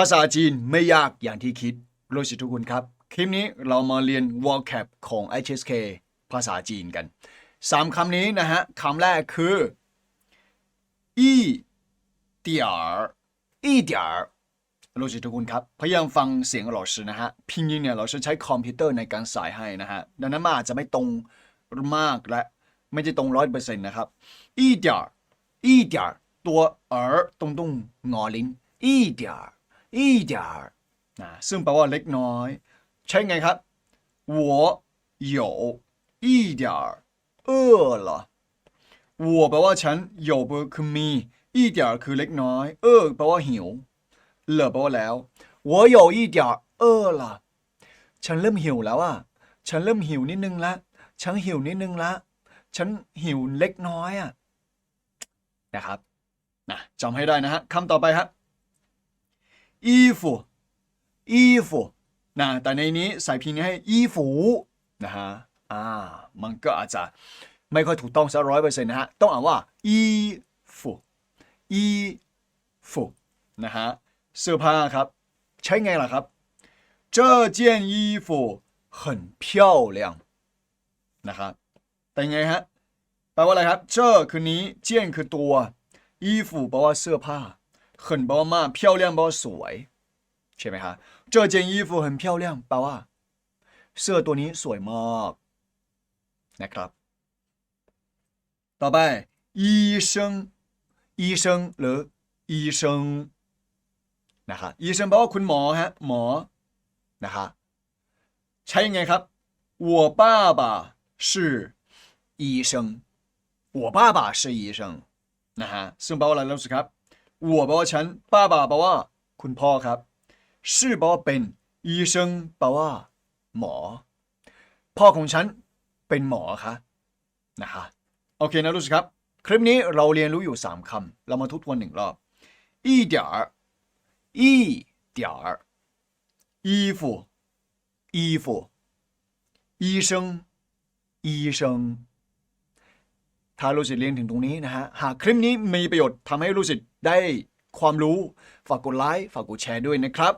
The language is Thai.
ภาษาจีนไม่ยากอย่างที่คิดรู้สิทุกคนครับ คลิปนี้เรามาเรียน vocab ของ HSK ภาษาจีนกันสามคำนี้นะฮะคำแรกคืออีเดียร์อีเดียร์รู้สิทุกคนครับ พยายามฟังเสียง老师นะฮะ พิมพ์เนี่ยเราใช้คอมพิวเตอร์ในการสายให้นะฮะ ดังนั้นมันอาจจะไม่ตรงมากและไม่ใช่ตรงร้อยเปอร์เซ็นต์นะครับอีเดียร์อีเดียร์ตัวเออตรงตรงงอลิ้นอีเดียร์ อีเดียร์นะซึ่งแปลว่าเล็กน้อย ใช่ไงครับ我有一点儿饿了我แปลว่าฉัน有แปลว่าคือมี一点儿คือเล็กน้อยเออแปลว่าหิวเหลือแปลว่าแล้ว我有一点儿饿了ฉันเริ่มหิวแล้วอ่ะ ฉันเริ่มหิวนิดนึงละ ฉันหิวนิดนึงละ ฉันหิวเล็กน้อยอ่ะ นะครับนะจำให้ได้นะฮะคำต่อไปครับ 衣服衣服นะแต่ในนี้ใส่พิมพ์ให้衣服นะฮะ อ่า มันก็อาจจะไม่ค่อยถูกต้องสักร้อยเปอร์เซ็นต์นะฮะ ต้องอ่านว่า衣服衣服นะฮะ เสื้อผ้าครับ ใช้ไงล่ะครับ这件衣服很漂亮นะครับแต่ไงฮะ แปลว่าอะไรครับ เจ้อคือนี้ เจียนคือตัว 衣服แปลว่าเสื้อผ้า 很แปลว่ามาก漂亮แปลว่าสวย ใช่ไหมครับ这件衣服很漂亮แปลว่า เสื้อตัวนี้สวยมากนะครับ ต่อไป医生医生หรือ医生นะครับ医生แปลว่าคุณหมอฮะหมอนะครับใช้ยังไงครับ我爸爸是医生我爸爸是医生นะฮะซึ่งแปลว่าอะไรรู้สึกครับ 我แปลว่าฉันป้า爸แปลว่า คุณพ่อครับ是แปลว่าเป็น医生แปลว่า หมอ พ่อของฉันเป็นหมอคะนะฮะโอเคนะรู้สึกครับ คลิปนี้เราเรียนรู้อยู่ 3คำเรามาทุกทวนหนึ่งรอบ一点儿一点儿衣服衣服医生医生 ถ้ารู้สึกเรียนถึงตรงนี้นะฮะ หากคลิปนี้มีประโยชน์ทำให้รู้สึกได้ความรู้ ฝากกดไลค์ ฝากกดแชร์ด้วยนะครับ